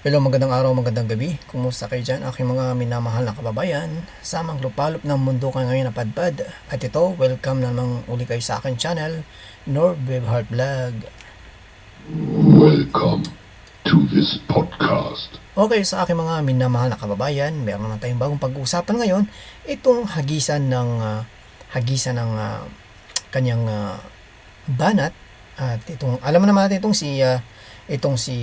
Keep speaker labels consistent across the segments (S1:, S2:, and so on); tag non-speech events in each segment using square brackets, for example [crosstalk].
S1: Hello, magandang araw, magandang gabi. Kumusta kayo dyan, aking mga minamahal na kababayan? Samang lupalop ng mundo ka ngayon na padpad. At ito, welcome namang uli kayo sa aking channel, Norb Heart Vlog.
S2: Welcome to this podcast.
S1: Okay, sa aking mga minamahal na kababayan, meron naman tayong bagong pag-uusapan ngayon. Itong hagisan ng ah, hagisan ng ah, kanyang ah, banat at itong alam naman natin itong si ah, itong si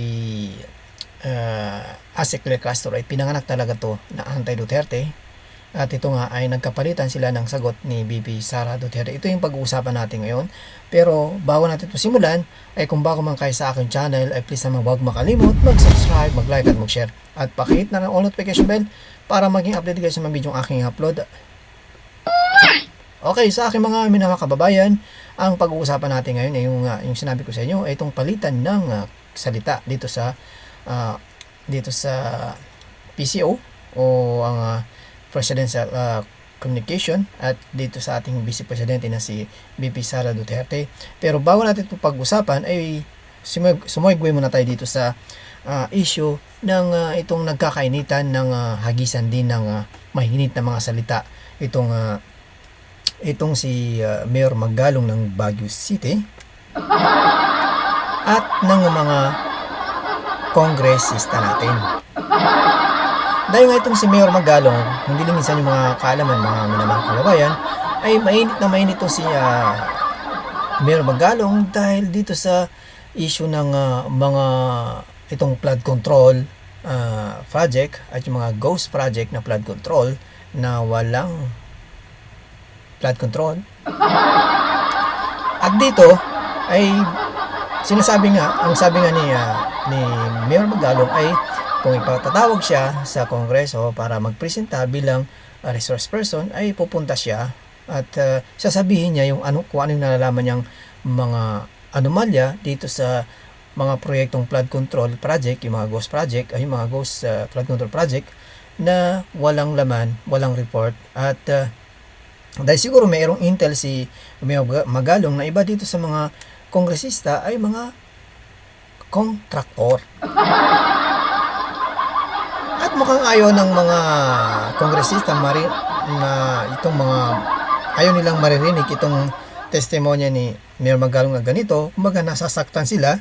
S1: uh, Asik Leclerc Castro ay pinanganak talaga to na anti-Duterte at ito nga ay nagkapalitan sila ng sagot ni BP Sara Duterte. Ito yung pag-uusapan natin ngayon. Pero bago natin ito simulan, ay kung bago man kayo sa aking channel, ay please naman huwag makalimot, mag-subscribe, mag-like at mag-share. At pakihit na ng all notification bell para maging updated kayo sa mga video aking upload. Okay, sa aking mga minamahal kababayan, ang pag-uusapan natin ngayon ay yung, ah, yung sinabi ko sa inyo ay itong palitan ng ah, salita dito sa ah, dito sa PCO o ang ah, Presidential ah, Communication at dito sa ating Vice Presidente na si BP Sara Duterte. Pero bago natin ito pag-usapan ay sumag- sumugway muna tayo dito sa ah, issue ng ah, itong nagkakainitan ng ah, hagisan din ng ah, mahinit na mga salita itong ah, itong si ah, Mayor Magalong ng Baguio City at ng mga kongresista natin. Dahil nga itong si Mayor Magalong, hindi lang minsan yung mga kaalaman, mga minamahal kababayan, ay mainit na mainit itong si ah, Mayor Magalong dahil dito sa issue ng ah, mga itong flood control ah, project at yung mga ghost project na flood control na walang flood control. At dito ay sinasabi nga, ang sabi nga ni, ah, ni Mayor Magalong ay kung ipatatawag siya sa Kongreso para magpresenta bilang ah, resource person ay pupunta siya at ah, sasabihin niya yung ano, kung ano yung nalalaman niyang mga anomalya dito sa mga proyektong flood control project, yung mga ghost project, ay yung mga ghost ah, flood control project na walang laman, walang report at ah, dahil siguro mayroong intel si Mayor Magalong na iba dito sa mga kongresista ay mga kontraktor. At mukhang ayaw ng mga kongresista mari na itong mga ayaw nilang maririnig itong testimonya ni Mayor Magalong na ganito, kumbaga nasasaktan sila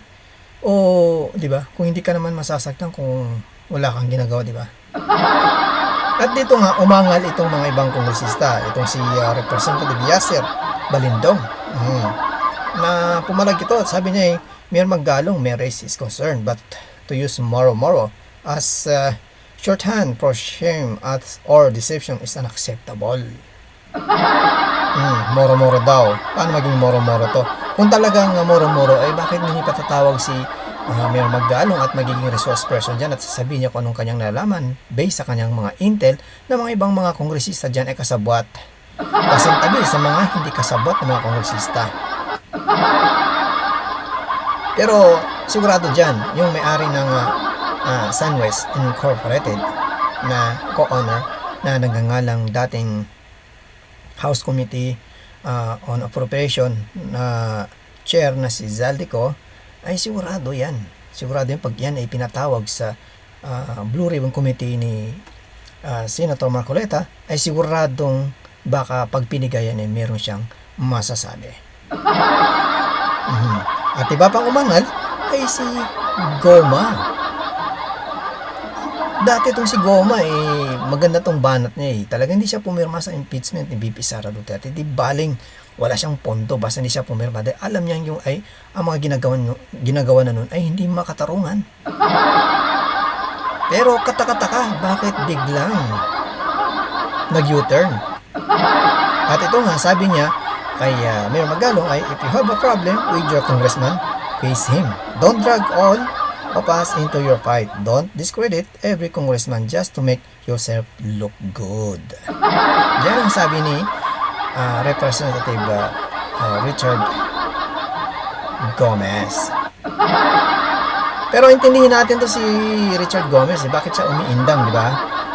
S1: o 'di ba? Kung hindi ka naman masasaktan kung wala kang ginagawa, 'di ba? At dito nga umangal itong mga ibang kongresista, itong si uh, Representative Yasser Balindong. Mhm. Na pumalag ito at sabi niya eh, Mayor Magalong may race is concerned but to use moro-moro as uh, shorthand for shame at or deception is unacceptable. [laughs] Hmm, moro-moro daw. Paano maging moro-moro to? Kung talagang moro-moro, ay bakit hindi patatawag si uh, Mayor Magdalong at magiging resource person dyan at sasabihin niya kung anong kanyang nalaman based sa kanyang mga intel na mga ibang mga kongresista dyan ay kasabwat. [laughs] Kasintabi sa mga hindi kasabwat na mga kongresista. Pero sigurado dyan, yung may-ari ng uh, uh, Sunwest Incorporated na co-owner na nagngangalang dating House Committee uh, on Appropriation na chair na si Zaldico ay sigurado yan. Sigurado yan pag yan ay pinatawag sa uh, Blue Ribbon Committee ni uh, Senator Marcoleta ay siguradong baka pag pinigayan ay meron siyang masasabi. Mhm. At iba pang umangal ay si Goma. Dati itong si Goma eh, maganda tong banat niya eh. Talagang hindi siya pumirma sa impeachment ni BP Sara Duterte. Di baling wala siyang pondo basta hindi siya pumirma. Dahil alam niya yung ay, ang mga ginagawa, ginagawa na nun ay hindi makatarungan. Pero katakataka, bakit biglang nag-U-turn? At ito nga, sabi niya kay uh, Mayor Magalong ay, if you have a problem with your congressman, face him. Don't drag all of us into your fight. Don't discredit every congressman just to make yourself look good. Yan ang sabi ni ah, Representative ah, ah, Richard Gomez. Pero intindihin natin to si Richard Gomez, eh. bakit siya umiindang, di ba?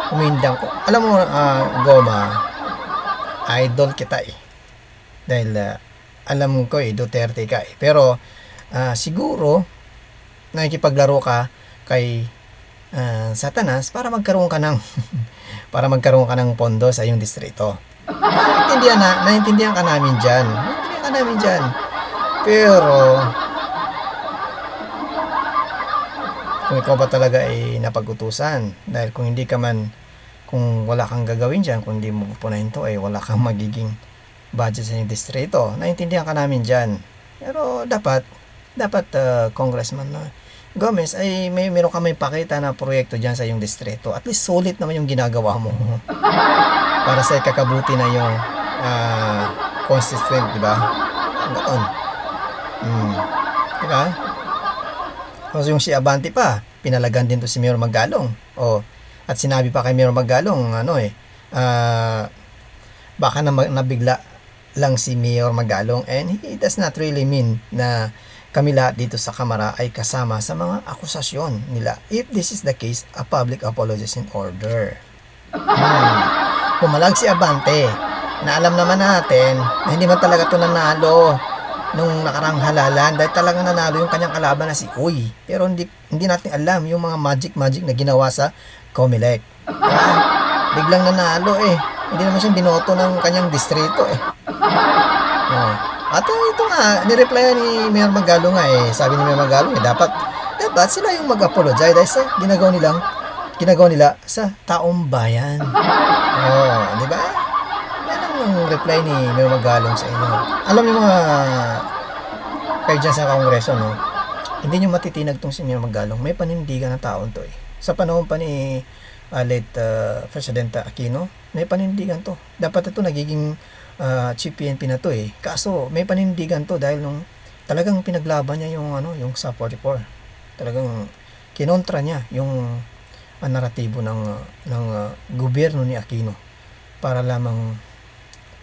S1: Umiindang. Alam mo, ah, Goma, idol kita eh. Dahil ah, alam ko eh, Duterte ka eh. Pero ah, siguro, nakikipaglaro ka kay ah, satanas para magkaroon ka ng [laughs] para magkaroon ka ng pondo sa iyong distrito. Naiintindihan na, naiintindihan ka namin dyan. Naiintindihan ka namin dyan. Pero, kung ikaw ba talaga ay napag-utusan, dahil kung hindi ka man, kung wala kang gagawin dyan, kung hindi mo pupunahin to, ay wala kang magiging budget sa iyong distrito. Naiintindihan ka namin dyan. Pero dapat, dapat uh, Congressman na Gomez ay may meron ka may pakita na proyekto diyan sa iyong distrito. At least sulit naman yung ginagawa mo. [laughs] Para sa ikakabuti na yung ah, constituent, di ba? Ganoon. Hmm. Di ba? Tapos yung si Abante pa, pinalagan din to si Mayor Magalong. O, at sinabi pa kay Mayor Magalong, ano eh, ah, baka na nabigla lang si Mayor Magalong and he does not really mean na kami lahat dito sa Kamara ay kasama sa mga akusasyon nila. If this is the case, a public apology is in order. Hmm. Pumalag si Abante na alam naman natin na hindi man talaga to nanalo nung nakarang halalan dahil talagang nanalo yung kanyang kalaban na si Uy. Pero hindi, hindi natin alam yung mga magic-magic na ginawa sa Comelec. Ah, biglang nanalo eh. Hindi naman siya binoto ng kanyang distrito eh. Oh. At uh, ito nga, nireply ni Mayor Magalo nga eh. Sabi ni Mayor Magalo eh, dapat, dapat sila yung mag-apologize dahil sa ginagawa nilang, ginagawa nila sa taong bayan. Oh, di ba? Yan ang reply ni Mayor Magalong sa inyo. Alam niyo mga kayo dyan sa kongreso, no? Hindi nyo matitinag tong si Mayor Magalong. May panindigan na taon to eh. Sa panahon pa ni uh, late uh, President Aquino, may panindigan to. Dapat ito nagiging uh, chief PNP na to eh. Kaso may panindigan to dahil nung talagang pinaglaban niya yung ano, yung sa 44. Talagang kinontra niya yung uh, naratibo ng ng uh, gobyerno ni Aquino para lamang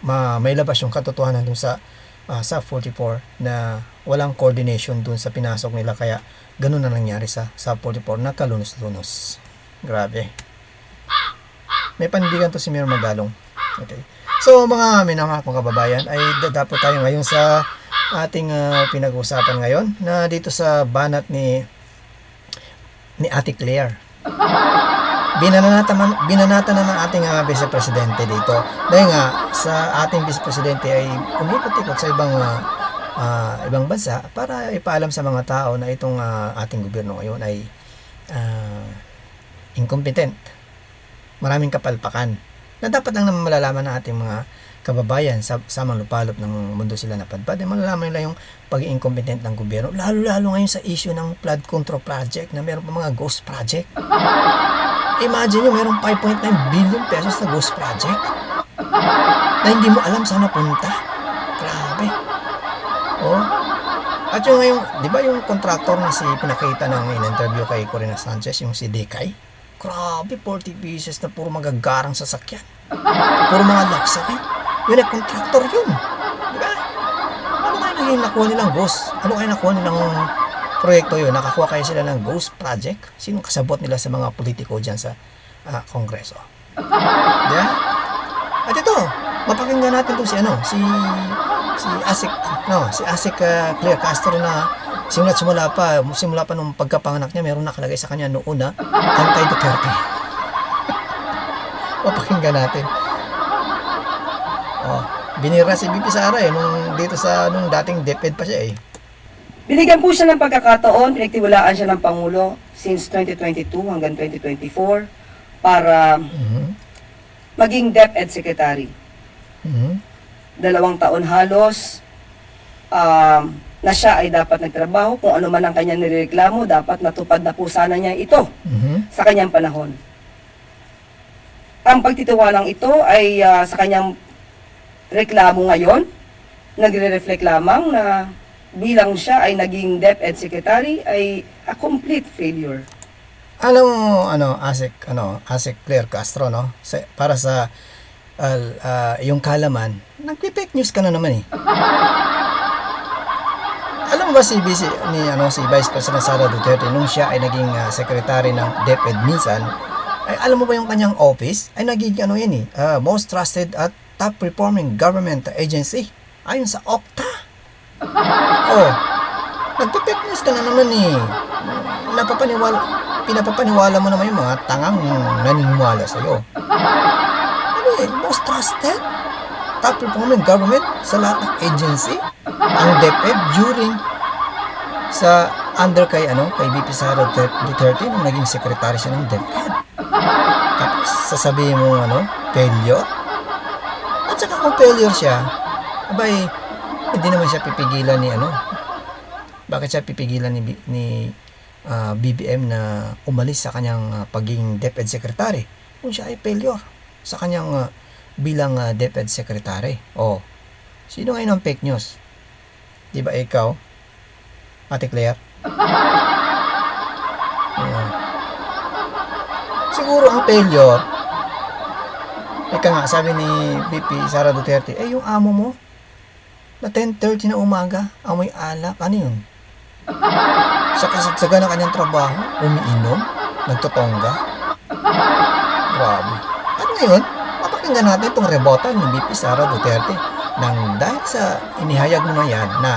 S1: ma may labas yung katotohanan dun sa uh, sa 44 na walang coordination dun sa pinasok nila kaya ganun na nangyari sa sa 44 na kalunos-lunos. Grabe. May panindigan to si Mayor Magalong. Okay. So mga minamahal kong kababayan ay dadapo tayo ngayon sa ating ah, pinag-uusapan ngayon na dito sa banat ni ni Ate Claire. Binanata, man, binanata na ng ating uh, Vice Presidente dito. Dahil nga sa ating Vice Presidente ay umikot-ikot sa ibang ah, ah, ibang bansa para ipaalam sa mga tao na itong ah, ating gobyerno ngayon ay ah, incompetent. Maraming kapalpakan na dapat lang naman malalaman ng ating mga kababayan sa samang lupalop ng mundo sila napadpad. Eh, malalaman nila yung pagiging incompetent ng gobyerno lalo-lalo ngayon sa issue ng flood control project na meron pa mga ghost project. [laughs] Imagine nyo meron 5.9 billion pesos na ghost project na hindi mo alam saan napunta. Grabe. Oh. At yung ngayon, di ba yung contractor na si pinakita ng in-interview kay Corina Sanchez, yung si Dekay? Grabe, 40 pieces na puro magagarang sasakyan. Puro mga luxury. Yun ay contractor yun. Di ba? Ano kaya naging nakuha nilang ghost? Ano kaya nakuha nilang proyekto yun? Nakakuha kaya sila ng ghost project? Sinong kasabot nila sa mga politiko dyan sa ah, kongreso? Di ba? At ito, mapakinggan natin to si ano, si si Asik, no, si Asik uh, Claire Castro na simula simula pa, simula pa nung pagkapanganak niya, meron nakalagay sa kanya noon na anti-Duterte. Mapakinggan [laughs] natin. Oh, binira si Bibi Sara eh, nung dito sa nung dating DepEd pa siya eh.
S3: Binigyan po siya ng pagkakataon, pinagtiwalaan siya ng Pangulo since 2022 hanggang 2024 para
S1: Mhm.
S3: maging DepEd Secretary.
S1: Mhm.
S3: Dalawang taon halos um, na siya ay dapat nagtrabaho. Kung ano man ang kanyang nireklamo, dapat natupad na po sana niya ito
S1: Mhm.
S3: sa kanyang panahon. Ang pagtitiwalang ito ay ah, sa kanyang reklamo ngayon, nagre-reflect lamang na bilang siya ay naging DepEd Secretary ay a complete failure.
S1: Alam mo ano, Asik, ano, Asik Claire Castro no, sa, para sa al ah, yung kalaman, nagpe-fake news ka na naman eh. [laughs] Alam mo ba si BC ni ano si Vice President Sara Duterte nung siya ay naging ah, secretary ng DepEd minsan, ay alam mo ba yung kanyang office ay naging ano yan eh, ah, most trusted at top performing government agency ayon sa Okta. [laughs] Oh, news ka na naman eh. Napapaniwala, pinapapaniwala mo naman yung mga tangang naniniwala sa'yo. Ano eh, most trusted, top performing government sa lahat ng agency, ang DepEd during sa under kay ano kay VP Sara Duterte nung naging secretary siya ng DepEd. Tapos sasabihin mo ano, failure. At saka kung failure siya, abay, hindi naman siya pipigilan ni ano. Bakit siya pipigilan ni ni ah, BBM na umalis sa kanyang ah, pagiging DepEd secretary kung siya ay failure sa kanyang ah, bilang ah, DepEd secretary. Oh. Sino ngayon ang fake news? 'Di ba ikaw? Ate Claire? Oo. Siguro ang failure, ika nga, sabi ni VP Sara Duterte, eh yung amo mo, na 10.30 na umaga, amoy alak, ano yun? Sa kasagsaga ng kanyang trabaho, umiinom, nagtotongga. Grabe. At ngayon, mapakinggan natin itong rebuttal ni VP Sara Duterte nang dahil sa inihayag mo na yan na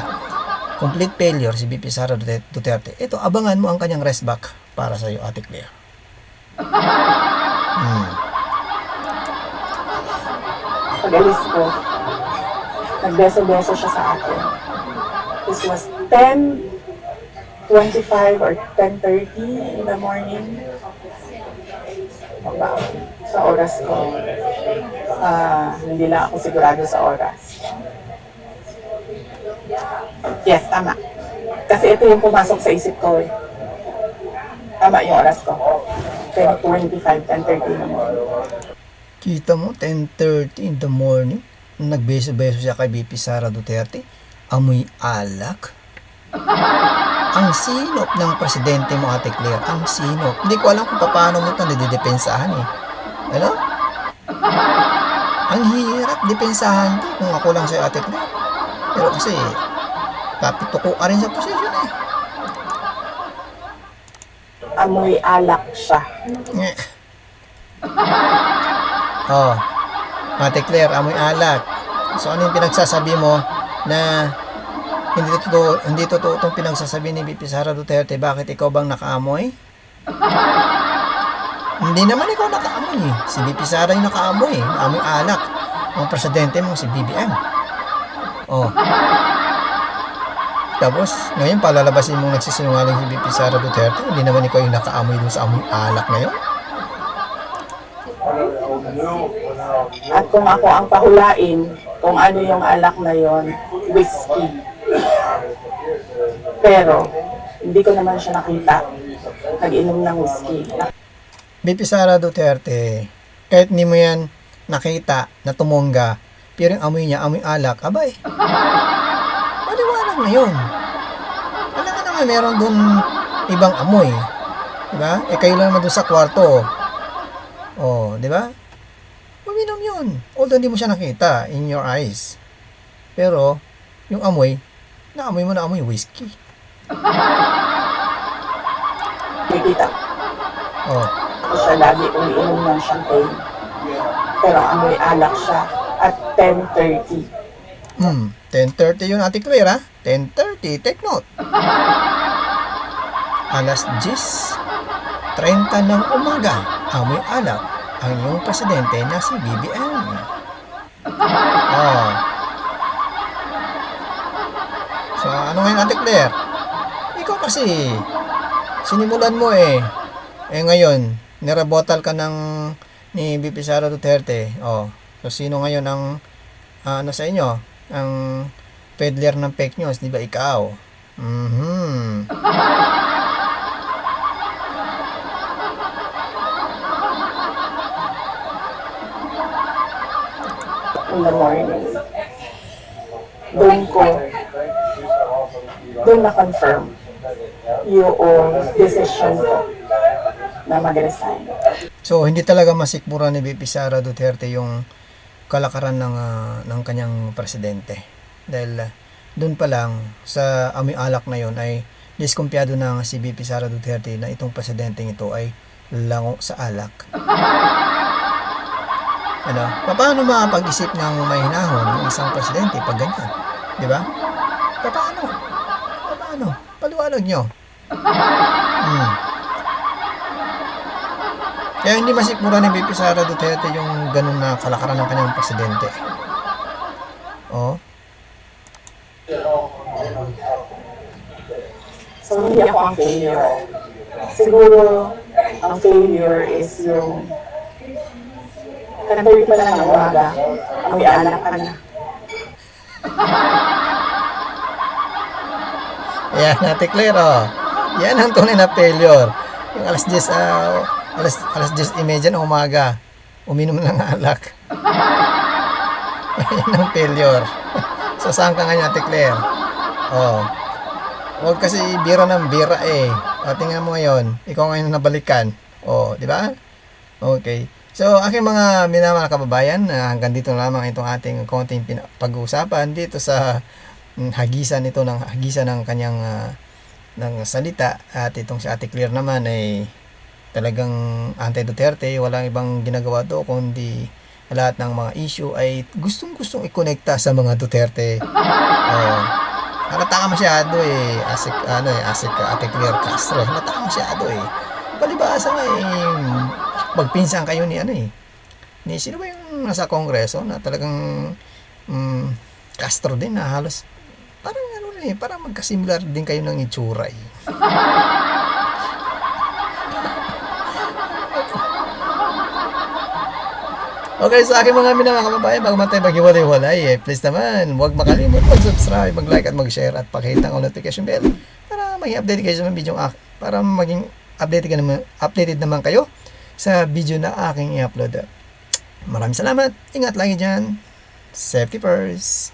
S1: complete failure si VP Sara Duterte- ito, abangan mo ang kanyang rest back para sa iyo, Ate Claire. [laughs] Hmm.
S4: pag-alis ko, nagbeso-beso siya sa akin. This was 10.25 or 10.30 in the morning. About, sa oras ko. Ah, hindi lang ako sigurado sa oras. Yes, tama. Kasi ito yung pumasok sa isip ko eh. Tama yung oras ko. 10.25, 10.30 in the morning.
S1: Kita mo, 10.30 in the morning, nagbeso-beso siya kay VP Sara Duterte, amoy alak. [laughs] Ang sinop ng presidente mo, Ate Claire, ang sinop. Hindi ko alam kung paano mo ito nadidepensahan eh. Ano? Ang hirap depensahan to kung ako lang sa Ate Claire. Pero kasi, kapituko ka rin sa posisyon eh.
S4: Amoy alak siya.
S1: Nye. Oh. Ate Claire, amoy alak. So ano yung pinagsasabi mo na hindi totoo, hindi totoo itong pinagsasabi ni VP Sara Duterte, bakit ikaw bang nakaamoy? Hindi naman ikaw nakaamoy eh. Si VP Sara yung nakaamoy eh. Amoy alak. Ang presidente mo si BBM. Oh. Tapos, ngayon palalabasin mong nagsisinungaling si VP Sara Duterte, hindi naman ikaw yung nakaamoy dun sa amoy alak ngayon.
S4: At kung ako ang pahulain, kung ano yung alak na yon, whiskey. Pero, hindi ko naman siya nakita nag-inom ng whiskey.
S1: BP Sara Duterte, kahit hindi mo yan nakita na tumongga, pero yung amoy niya, amoy alak, abay. [laughs] Maliwanag na yun. Alam ka naman, meron dun ibang amoy. Diba? Eh, kayo lang naman dun sa kwarto. Oh, di ba? Uminom yun. Although hindi mo siya nakita in your eyes. Pero, yung amoy, naamoy mo na amoy whiskey. [laughs]
S4: Nakikita
S1: Oh,
S4: siya lagi umiinom ng champagne. Pero amoy alak siya at 10.30.
S1: Hmm, 10.30 yun Ate Claire ha? 10.30, take note. Alas 10.30 ng umaga, amoy alak ang iyong presidente na si BBM. Oh. So, ano ngayon Ate Claire? Ikaw kasi, sinimulan mo eh. Eh ngayon, nirabotal ka ng ni BP Sara Duterte. Oh, so sino ngayon ang ah, ano sa inyo? Ang peddler ng fake news, di ba ikaw? Mhm.
S4: in the morning. Doon ko, doon na-confirm yung decision ko na mag-resign.
S1: So hindi talaga masikmura ni BP Sara Duterte yung kalakaran ng ah, ng kanyang presidente. Dahil ah, doon pa lang sa amoy alak na yon ay diskumpiyado na si BP Sara Duterte na itong presidenteng ito ay lango sa alak. [laughs] Ano? Paano makapag-isip ng may hinahon ng isang presidente pag ganyan? Di ba? Paano? Paano? Paliwanag nyo. [laughs] Hmm. Kaya hindi masikmura ni BP Sara Duterte yung ganun na kalakaran ng kanyang presidente. Oh.
S4: So, hindi ako ang failure. Siguro, ang failure is yung katuloy pa lang ng umaga, may anak ka na.
S1: Yan, Ate Claire, oh. Yan ang tunay na failure. Yung alas 10, ah, alas, alas 10 imedya ng umaga, uminom ng alak. [laughs] Yan ang failure. [laughs] so, saan ka ngayon, Ate Claire? Oh. Huwag kasi bira ng bira eh. O, tingnan mo ngayon. Ikaw ngayon nabalikan. Oh, di ba? Okay. So, aking mga minamahal na kababayan, ah, hanggang dito na lamang itong ating konting pag-uusapan dito sa mm, hagisan ito ng hagisan ng kanyang ah, ng salita at itong si Ate Claire naman ay talagang anti-Duterte walang ibang ginagawa do kundi lahat ng mga issue ay gustong-gustong i-connecta sa mga Duterte. [laughs] Oh. Halata ka masyado eh. Asik, ano eh, asik Ate Claire Castro. Halata ka masyado eh. Palibasa nga eh, magpinsan kayo ni ano eh. Ni sino ba yung nasa kongreso na talagang mm, Castro din na halos parang ano eh, parang magkasimilar din kayo ng itsura eh. [laughs] Okay, sa aking mga minamahal kababayan, bago man tayo maghiwalay-walay, eh, please naman, huwag makalimot mag-subscribe, mag-like at mag-share at pakita ang notification bell para maging updated kayo sa mga video ak para maging updated, ka naman, updated naman kayo sa video na aking i-upload. Maraming salamat. Ingat lagi dyan. Safety first.